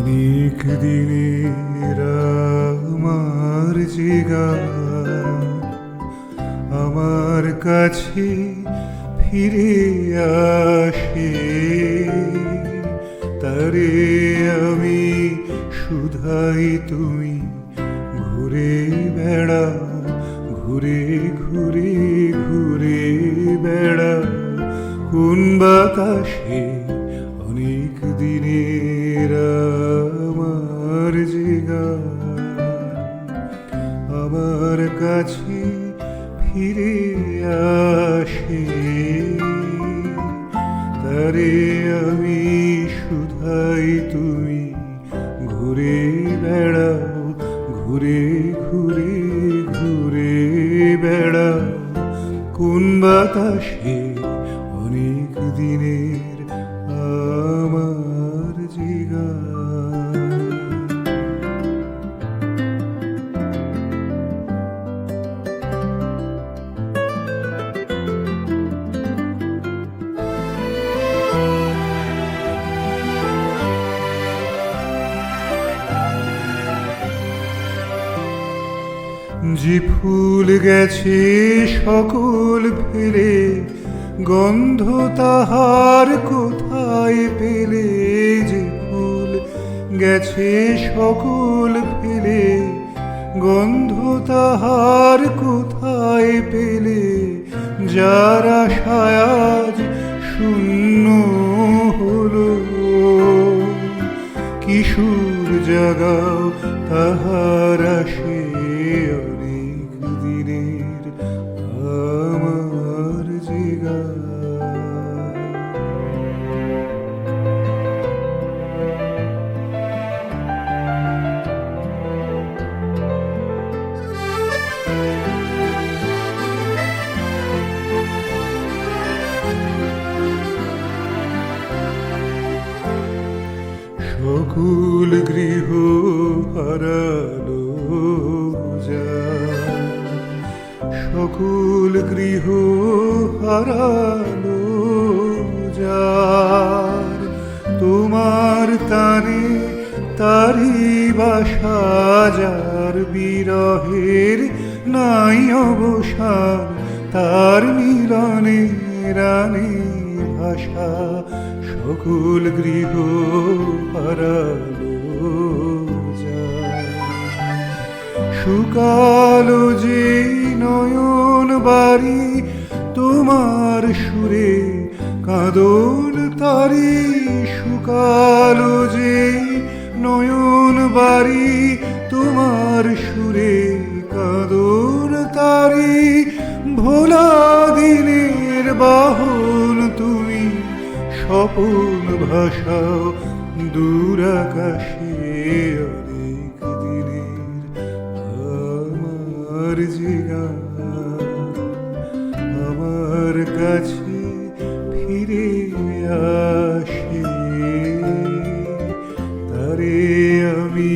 অনেক দিনের আমার জিগা আমার কাছে ফিরে আসে। তারে আমি শুধাই তুমি ঘুরে বেড়া ঘুরে ঘুরে ঘুরে বেড়া কোন বাতাসে অনেক দিনের আমার যে আমার কাছে ফিরে আসে। তারে আমি শুধাই তুমি ঘুরে বেড়াও, ঘুরে ঘুরে ঘুরে বেড়াও। কোন বাতাসে অনেক দিনের যে ফুল গেছে সকল ফেলে, গন্ধ তাহার কোথায় পেলে? যে ফুল গেছে সকল ফেলে, গন্ধ তাহার কোথায় পেলে? যারা সায়াজ শূন্য কিশোর জাগাও তাহার আসে অনেক দিনের আমার সকল গৃহ হারালো সকল গৃহ হারালো যার তোমার তারে তারি বাসা যার বিরহের নাই অবসান, তার মিলনে রানী ভাষা সকল গৃহ হারালো শুকালো যে নয়ন বাড়ি, তোমার সুরে কাঁদন তারি। শুকালো যে নয়ন বাড়ি, তোমার সুরে কাঁদন তারি। ভোলা দিনের তুমি স্বপন ভাষাও দূর আকাশে অনেক দিনের আমার জিগা আমার কাছে ফিরে আসে। তারে আমি